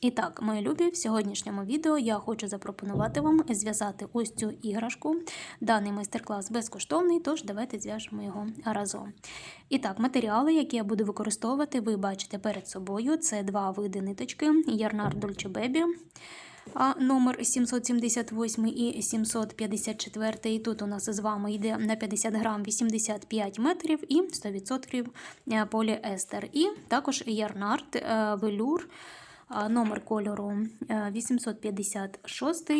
І так, мої любі, в сьогоднішньому відео я хочу запропонувати вам зв'язати ось цю іграшку. Даний майстер-клас безкоштовний, тож давайте зв'яжемо його разом. І так, матеріали, які я буду використовувати, ви бачите перед собою. Це два види ниточки Ярнар Dolce Baby. А номер 778 і 754. І тут у нас з вами йде на 50 грам 85 метрів і 100% поліестер. І також ярнард велюр. Номер кольору 856,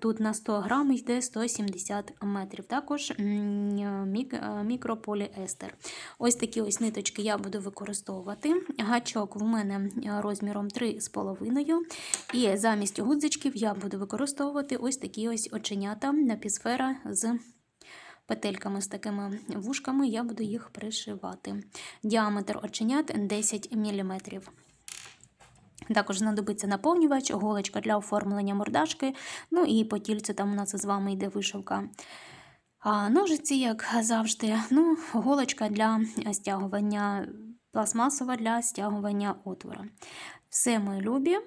тут на 100 грам йде 170 метрів. Також мікрополіестер. Ось такі ось ниточки я буду використовувати. Гачок в мене розміром 3,5. І замість гудзичків я буду використовувати ось такі ось оченята напівсфера з петельками з такими вушками, я буду їх пришивати. Діаметр оченят 10 мм. Також знадобиться наповнювач, голочка для оформлення мордашки, ну і по тільцю там у нас з вами йде вишивка. А Ножиці, як завжди, ну, голочка для стягування, пластмасова для стягування отвора. Все мої любі.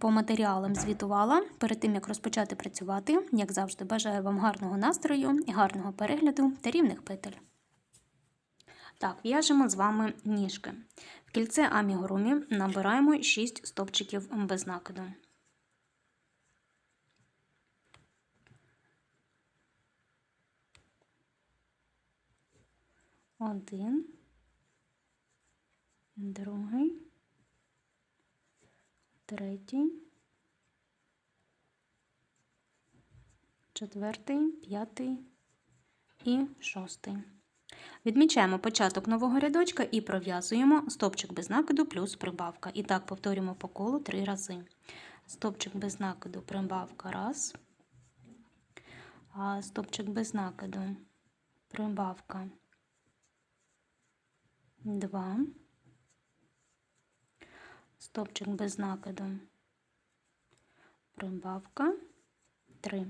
По матеріалам звітувала. Перед тим, як розпочати працювати, як завжди, бажаю вам гарного настрою, гарного перегляду та рівних петель. Так, в'яжемо з вами ніжки. Кільце амігурумі набираємо 6 стовпчиків без накиду. Один, другий, третій, четвертий, п'ятий і шостий. Відмічаємо початок нового рядочка і пров'язуємо стопчик без накиду плюс прибавка. І так повторюємо по колу три рази. Стопчик без накиду, прибавка раз. Стопчик без накиду, прибавка два. Стопчик без накиду, прибавка три.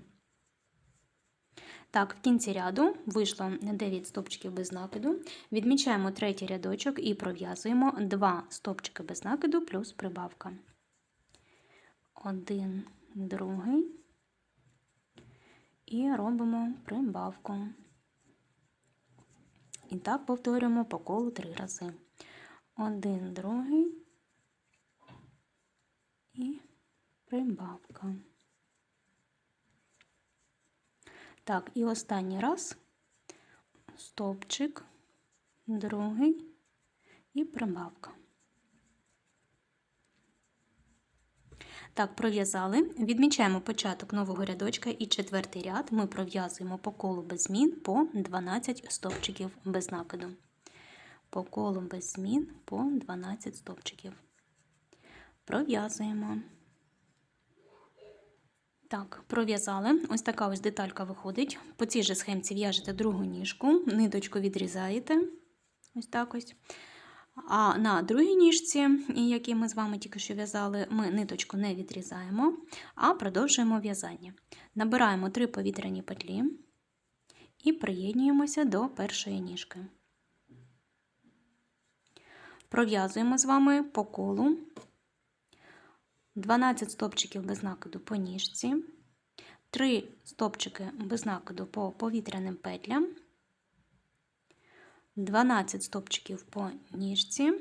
Так, в кінці ряду вийшло 9 стопчиків без накиду. Відмічаємо третій рядочок і пров'язуємо 2 стопчики без накиду плюс прибавка. Один, другий. І робимо прибавку. І так повторюємо по колу три рази. Один, другий і прибавка. Так, і останній раз стовпчик, другий і прибавка. Так, пров'язали. Відмічаємо початок нового рядочка і четвертий ряд ми пров'язуємо по колу без змін по 12 стовпчиків без накиду. По колу без змін по 12 стовпчиків. Пров'язуємо. Так, пров'язали. Ось така ось деталька виходить. По цій же схемці в'яжете другу ніжку, ниточку відрізаєте. Ось так ось. А на другій ніжці, які ми з вами тільки що в'язали, ми ниточку не відрізаємо, а продовжуємо в'язання. Набираємо три повітряні петлі і приєднуємося до першої ніжки. Пров'язуємо з вами по колу 12 стопчиків без накиду по ніжці, 3 стопчики без накиду по повітряним петлям, 12 стопчиків по ніжці.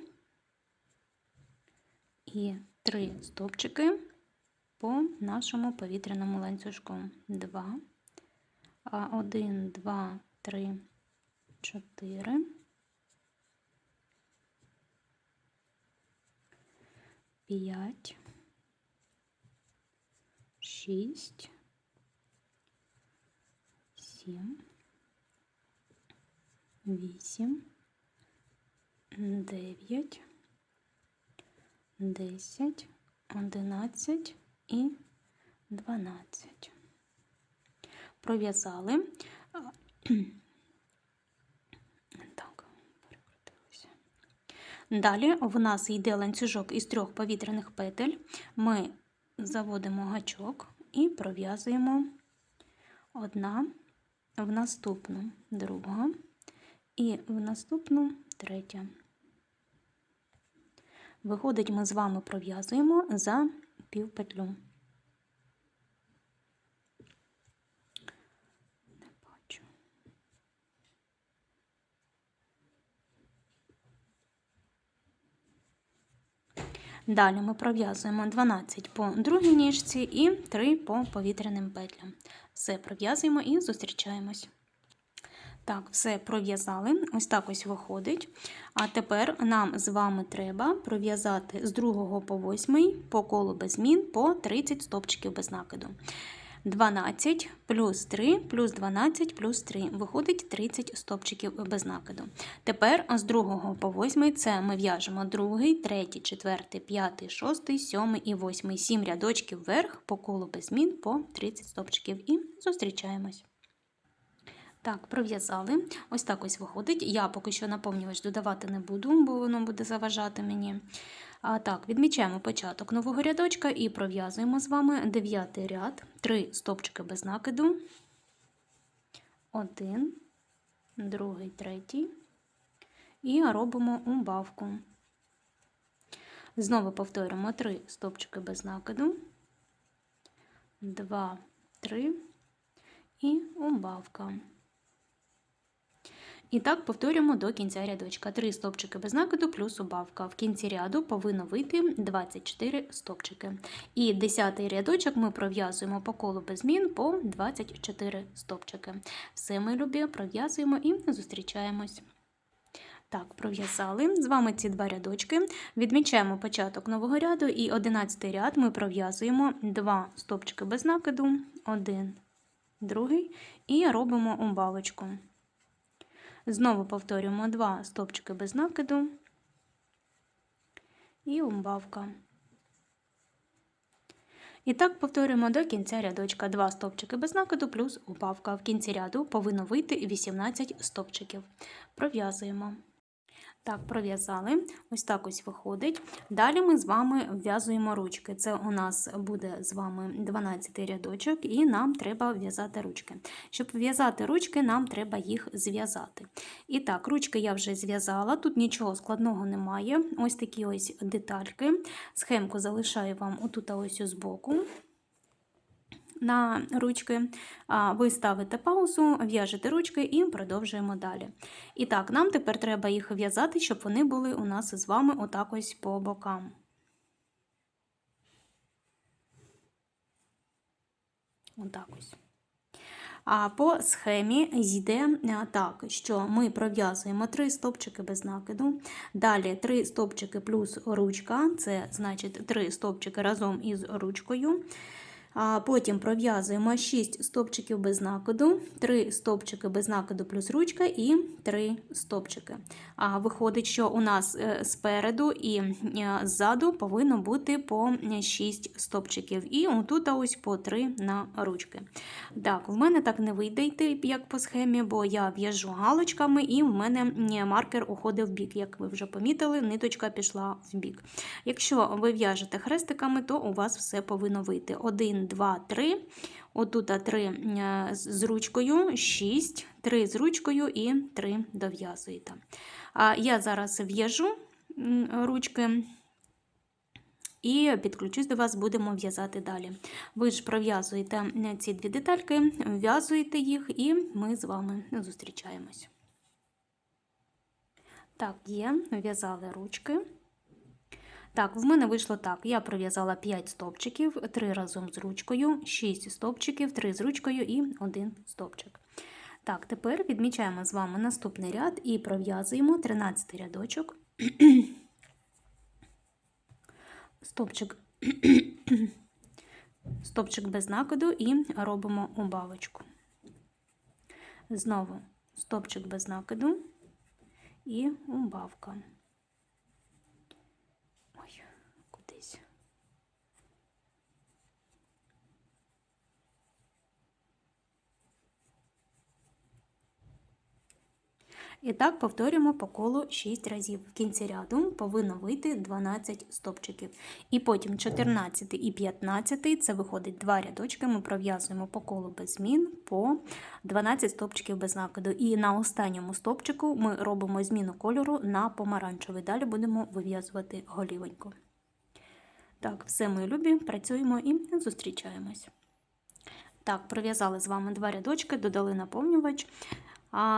І 3 стопчики по нашому повітряному ланцюжку. 2, 1, 2, 3, 4, 5, шість, сім, вісім, дев'ять, десять, одинадцять і 12. Пров'язали. Далі в нас йде ланцюжок із трьох повітряних петель. Ми заводимо гачок і пров'язуємо одна в наступну друга і в наступну третя. Виходить, ми з вами пров'язуємо за півпетлю. Далі ми пров'язуємо 12 по другій ніжці і 3 по повітряним петлям. Все пров'язуємо і зустрічаємось. Так, все пров'язали. Ось так ось виходить. А тепер нам з вами треба пров'язати з 2 по 8 по колу без змін по 30 стопчиків без накиду. 12 плюс 3 плюс 12 плюс 3. Виходить 30 стопчиків без накиду. Тепер з 2 по 8 це ми в'яжемо 2, 3, 4, 5, 6, 7 і 8. 7 рядочків вверх по колу без змін по 30 стопчиків і зустрічаємось. Так, пров'язали. Ось так ось виходить. Я поки що наповнювач додавати не буду, бо воно буде заважати мені. А так, відмічаємо початок нового рядочка і пров'язуємо з вами дев'ятий ряд, три стопчики без накиду. Один, другий, третій. І робимо убавку. Знову повторюємо три стопчики без накиду. Два, три і убавка. І так повторюємо до кінця рядочка. 3 стопчики без накиду плюс убавка. В кінці ряду повинно вийти 24 стопчики. І 10 рядочок ми пров'язуємо по колу без змін по 24 стопчики. Все ми любі, пров'язуємо і зустрічаємось. Так, пров'язали. З вами ці два рядочки. Відмічаємо початок нового ряду і 11 ряд ми пров'язуємо 2 стопчики без накиду, 1, другий, і робимо убавочку. Знову повторюємо два стопчики без накиду і умбавка. І так повторюємо до кінця рядочка. Два стопчики без накиду плюс убавка. В кінці ряду повинно вийти 18 стопчиків. Пров'язуємо. Так, пров'язали. Ось так ось виходить. Далі ми з вами в'язуємо ручки. Це у нас буде з вами 12 рядочок, і нам треба в'язати ручки. Щоб в'язати ручки, нам треба їх зв'язати. І так, ручки я вже зв'язала, тут нічого складного немає. Ось такі ось детальки. Схемку залишаю вам отут ось збоку на ручки, ви ставите паузу, в'яжете ручки і продовжуємо далі. І так, нам тепер треба їх в'язати, щоб вони були у нас з вами отак ось по бокам. Отак ось. А по схемі йде так, що ми пров'язуємо 3 стопчики без накиду. Далі 3 стопчики плюс ручка, це значить 3 стопчики разом із ручкою. Потім пров'язуємо 6 стопчиків без накиду, 3 стопчики без накиду плюс ручка і 3 стопчики. А Виходить, що у нас е, спереду і е, ззаду повинно бути по 6 стопчиків. І отут ось по 3 на ручки. Так, в мене так не вийде йти, як по схемі, бо я в'яжу галочками, і в мене маркер уходить в бік. Як ви вже помітили, ниточка пішла в бік. Якщо ви в'яжете хрестиками, то у вас все повинно вийти. 1, 2, 3. Отут 3 е, з ручкою, 6, 3 з ручкою і 3 дов'язуєте. Я зараз в'яжу ручки. І підключусь до вас, будемо в'язати далі. Ви ж пров'язуєте ці дві детальки, в'язуєте їх, і ми з вами зустрічаємось. Так, є, в'язали ручки. Так, в мене вийшло так. Я пров'язала 5 стовпчиків, 3 разом з ручкою, 6 стовпчиків, 3 з ручкою і 1 стовпчик. Так, тепер відмічаємо з вами наступний ряд і пров'язуємо 13 рядочок, стовпчик, стовпчик без накиду і робимо убавочку. Знову стовпчик без накиду і убавка. І так повторюємо по колу 6 разів. В кінці ряду повинно вийти 12 стопчиків. І потім 14 і 15 це виходить 2 рядочки. Ми пров'язуємо по колу без змін по 12 стопчиків без накиду. І на останньому стопчику ми робимо зміну кольору на помаранчевий. Далі будемо вив'язувати голівеньку. Так, все, мої любі, працюємо і зустрічаємось. Так, пров'язали з вами два рядочки, додали наповнювач.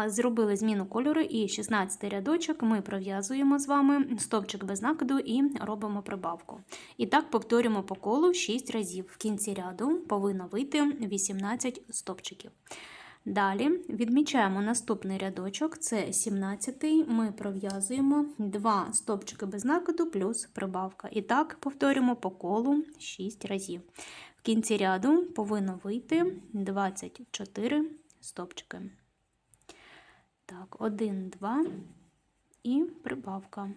Зробили зміну кольору і 16 рядочок ми пров'язуємо з вами стовпчик без накиду і робимо прибавку. І так повторюємо по колу 6 разів. В кінці ряду повинно вийти 18 стовпчиків. Далі відмічаємо наступний рядочок, це 17 ми пров'язуємо 2 стовпчики без накиду плюс прибавка. І так повторюємо по колу 6 разів. В кінці ряду повинно вийти 24 стовпчики. Так, 1, 2 і прибавка.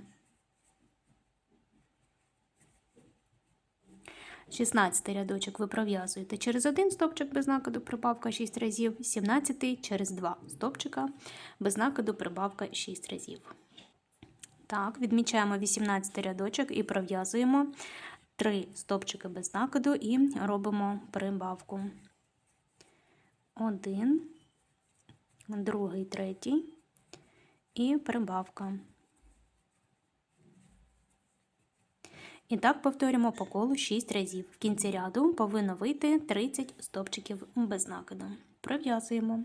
16 рядочок ви пров'язуєте через один стопчик без накиду прибавка 6 разів, 17 через 2 стопчика без накиду прибавка 6 разів. Так, відмічаємо 18 рядочок і пров'язуємо 3 стопчики без накиду і робимо прибавку. 1, другий, третій і прибавка. І так повторюємо по колу 6 разів. В кінці ряду повинно вийти 30 стопчиків без накиду. Пров'язуємо.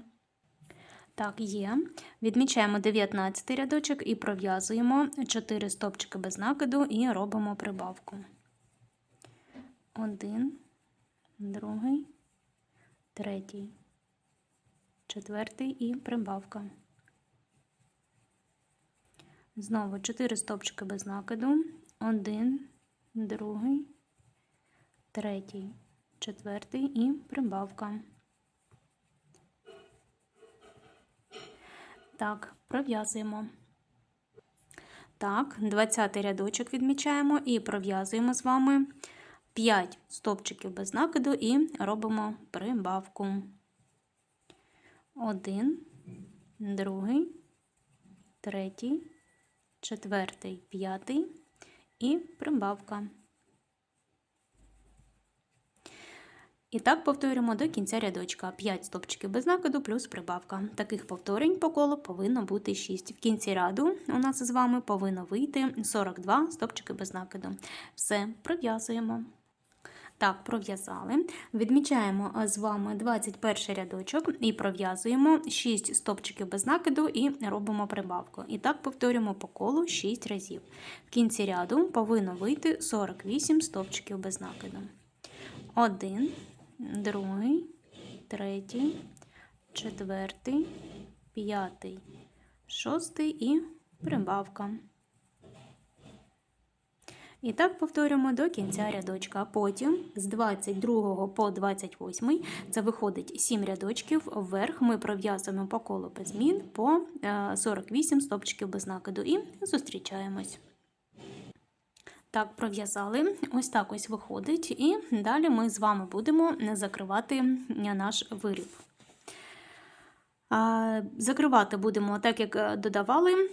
Так, є. Відмічаємо 19 рядочок і пров'язуємо 4 стопчики без накиду і робимо прибавку. Один, другий, третій, четвертий і прибавка. Знову 4 стопчики без накиду. Один, другий, третій, четвертий і прибавка. Так, пров'язуємо. Так, 20 рядочок відмічаємо і пров'язуємо з вами 5 стопчиків без накиду і робимо прибавку. Один, другий, третій, четвертий, п'ятий і прибавка. І так повторюємо до кінця рядочка. 5 стопчиків без накиду плюс прибавка. Таких повторень по колу повинно бути 6. В кінці ряду у нас з вами повинно вийти 42 стопчики без накиду. Все, пров'язуємо. Так, пров'язали. Відмічаємо з вами 21 рядочок і пров'язуємо 6 стопчиків без накиду і робимо прибавку. І так повторюємо по колу 6 разів. В кінці ряду повинно вийти 48 стопчиків без накиду. Один, другий, третій, четвертий, п'ятий, шостий і прибавка. І так повторюємо до кінця рядочка. Потім з 22 по 28 це виходить 7 рядочків вверх. Ми пров'язуємо по колу без змін по 48 стопчиків без накиду і зустрічаємось. Так, пров'язали, ось так ось виходить, і далі ми з вами будемо закривати наш виріб. Закривати будемо так, як додавали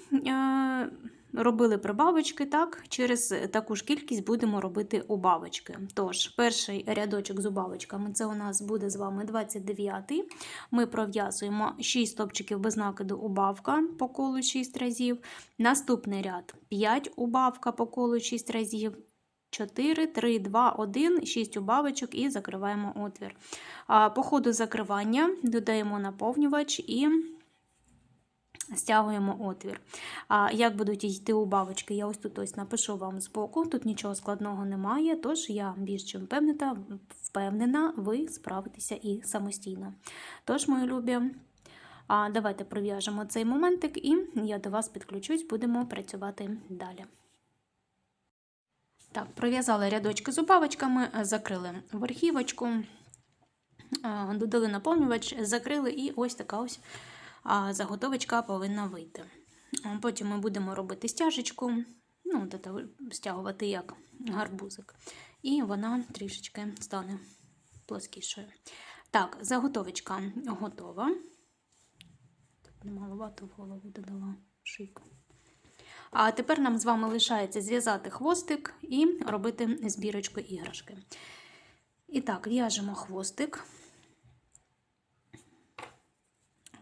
робили прибавочки, так, через таку ж кількість будемо робити убавочки. Тож, перший рядочок з убавочками це у нас буде з вами 29 Ми пров'язуємо 6 стопчиків без накиду убавка по колу 6 разів. Наступний ряд 5 убавка по колу 6 разів. 4, 3, 2, 1, 6 убавочок і закриваємо отвір. По ходу закривання додаємо наповнювач і стягуємо отвір. А як будуть йти убавочки, я ось тут ось напишу вам збоку, тут нічого складного немає, тож я більш чим впевнена, впевнена, ви справитеся і самостійно. Тож, мої любі, давайте пров'яжемо цей моментик, і я до вас підключусь, будемо працювати далі. Так, пров'язали рядочки з убавочками, закрили верхівочку, додали наповнювач, закрили, і ось така ось а заготовочка повинна вийти. Потім ми будемо робити стяжечку, ну, стягувати як гарбузик, і вона трішечки стане плоскішою. Так, заготовочка готова. Маловато в голову додала шийку. А тепер нам з вами лишається зв'язати хвостик і робити збірочку іграшки. І так, в'яжемо хвостик.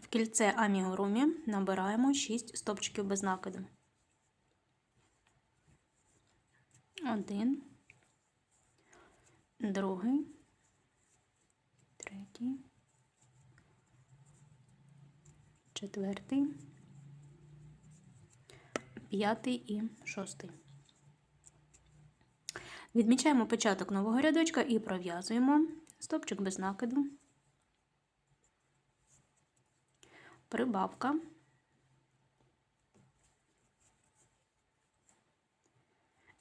В кільце амігурумі набираємо 6 стопчиків без накиду. Один, другий, третій, четвертий, п'ятий і шостий. Відмічаємо початок нового рядочка і пров'язуємо стопчик без накиду, прибавка.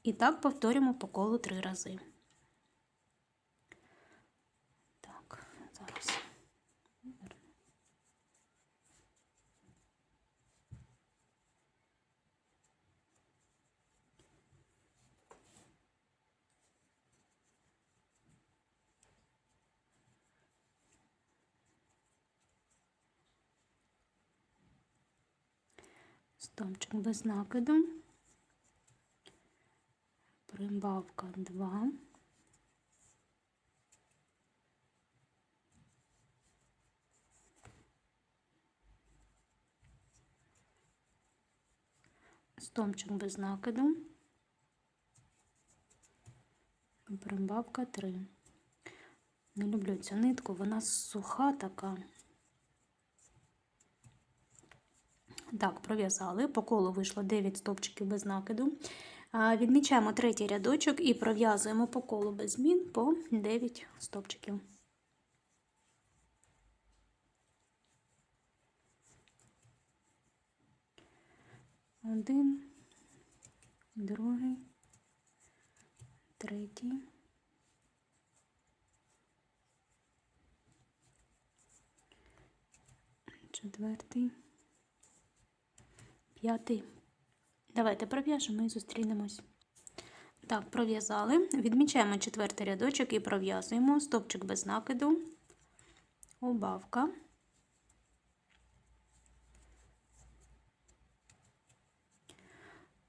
І так повторюємо по колу три рази. Так, зараз. Стомчик без накиду. Прибавка 2. Стомчик без накиду. Прибавка 3. Не люблю цю нитку, вона суха така. Так, пров'язали. По колу вийшло 9 стовпчиків без накиду. Відмічаємо третій рядочок і пров'язуємо по колу без змін по 9 стовпчиків. Один, другий, третій. Четвертий, п'ятий. Давайте пров'яжемо і зустрінемось. Так, пров'язали. Відмічаємо четвертий рядочок і пров'язуємо стопчик без накиду, убавка.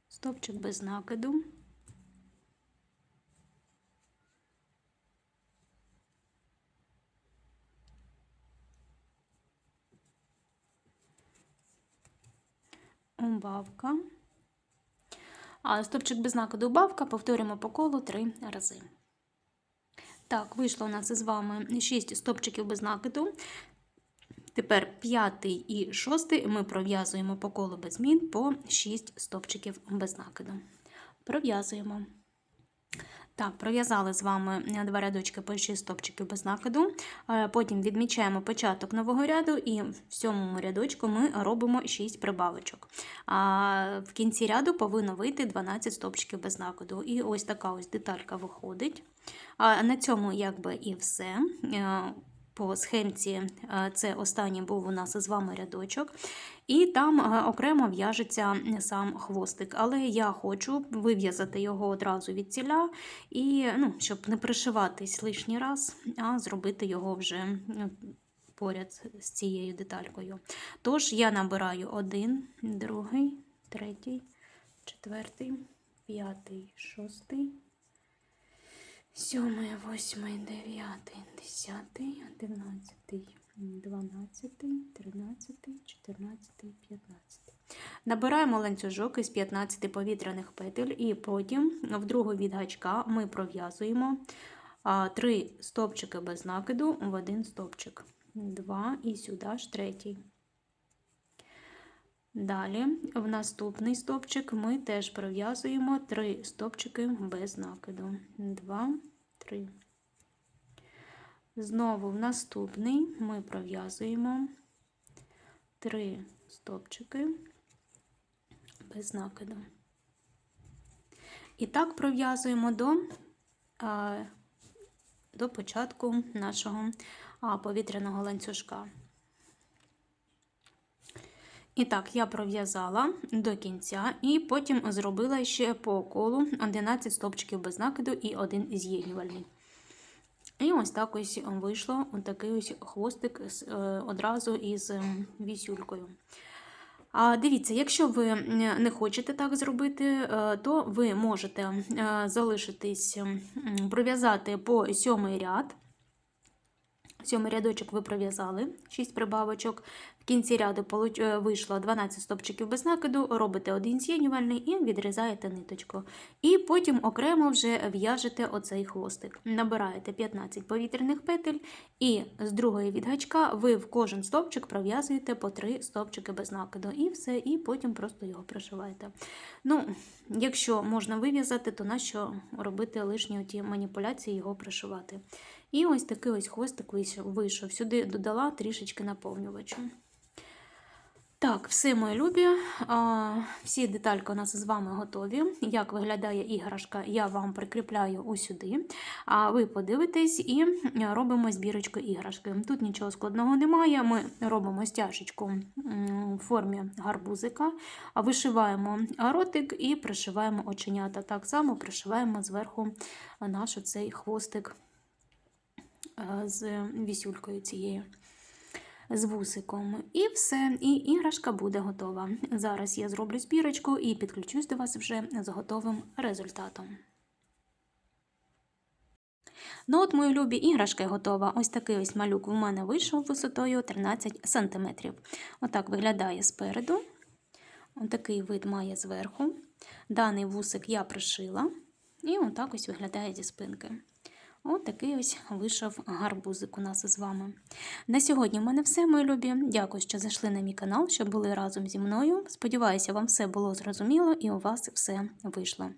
Стопчик без накиду. Убавка. А стопчик без знаку добавка повторюємо по колу три рази. Так, вийшло у нас з вами 6 стопчиків без накиду. Тепер п'ятий і шостий ми пров'язуємо по колу без змін по 6 стопчиків без накиду. Пров'язуємо. Так, пров'язали з вами два рядочки по 6 стопчиків без накиду. Потім відмічаємо початок нового ряду, і в сьомому рядочку ми робимо 6 прибавочок. А в кінці ряду повинно вийти 12 стопчиків без накиду. І ось така ось деталька виходить. А на цьому якби і все по схемці е, це останній був у нас з вами рядочок, і там е, окремо в'яжеться сам хвостик. Але я хочу вив'язати його одразу від ціля, і, ну, щоб не пришиватись лишній раз, а зробити його вже поряд з цією деталькою. Тож я набираю один, другий, третій, четвертий, п'ятий, шостий. Сьомий, восьмий, дев'ятий, десятий, одинадцятий, дванадцятий, тринадцятий, чотирнадцятий, п'ятнадцятий. Набираємо ланцюжок із 15 повітряних петель, і потім в другу від гачка ми пров'язуємо 3 стовпчики без накиду в один стовпчик. Два і сюди ж третій. Далі, в наступний стовпчик ми теж пров'язуємо 3 стовпчики без накиду. 2, 3. Знову в наступний ми пров'язуємо 3 стовпчики без накиду. І так пров'язуємо до до початку нашого повітряного ланцюжка. І так, я пров'язала до кінця, і потім зробила ще по колу 11 стопчиків без накиду і один з'єднювальний. І ось так ось вийшло такий ось хвостик е, одразу із вісюлькою. А дивіться, якщо ви не хочете так зробити, е, то ви можете е, залишитись, пров'язати по сьомий ряд. Сьомий рядочок ви пров'язали 6 прибавочок. В кінці ряду е, вийшло 12 стопчиків без накиду, робите один з'єднювальний і відрізаєте ниточку. І потім окремо вже в'яжете оцей хвостик. Набираєте 15 повітряних петель, і з другої від гачка ви в кожен стовпчик пров'язуєте по 3 стовпчики без накиду. І все, і потім просто його пришиваєте. Ну, якщо можна вив'язати, то нащо робити лишні ті маніпуляції, його пришивати. І ось такий ось хвостик вийшов. Сюди додала трішечки наповнювачу. Так, все, мої любі. Всі детальки у нас з вами готові. Як виглядає іграшка, я вам прикріпляю усюди. А ви подивитесь і робимо збірочку іграшки. Тут нічого складного немає. Ми робимо стяжечку в формі гарбузика, вишиваємо ротик і пришиваємо оченята. Так само пришиваємо зверху наш цей хвостик з вісюлькою цією з вусиком. І все, і іграшка буде готова. Зараз я зроблю збірочку і підключусь до вас вже з готовим результатом. Ну от, мої любі, іграшка готова. Ось такий ось малюк у мене вийшов висотою 13 см. Отак виглядає спереду. Отакий вид має зверху. Даний вусик я пришила. І отак ось виглядає зі спинки. От такий ось вийшов гарбузик у нас з вами. На сьогодні в мене все, мої любі. Дякую, що зайшли на мій канал, що були разом зі мною. Сподіваюся, вам все було зрозуміло і у вас все вийшло.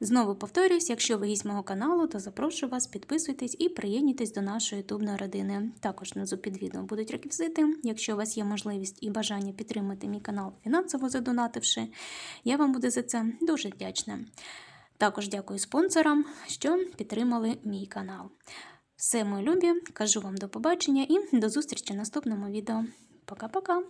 Знову повторюсь, якщо ви гість мого каналу, то запрошую вас, підписуйтесь і приєднуйтесь до нашої ютубної родини. Також внизу під відео будуть реквізити. Якщо у вас є можливість і бажання підтримати мій канал фінансово задонативши, я вам буду за це дуже вдячна. Також дякую спонсорам, що підтримали мій канал. Все, мої любі, кажу вам до побачення і до зустрічі в наступному відео. Пока-пока!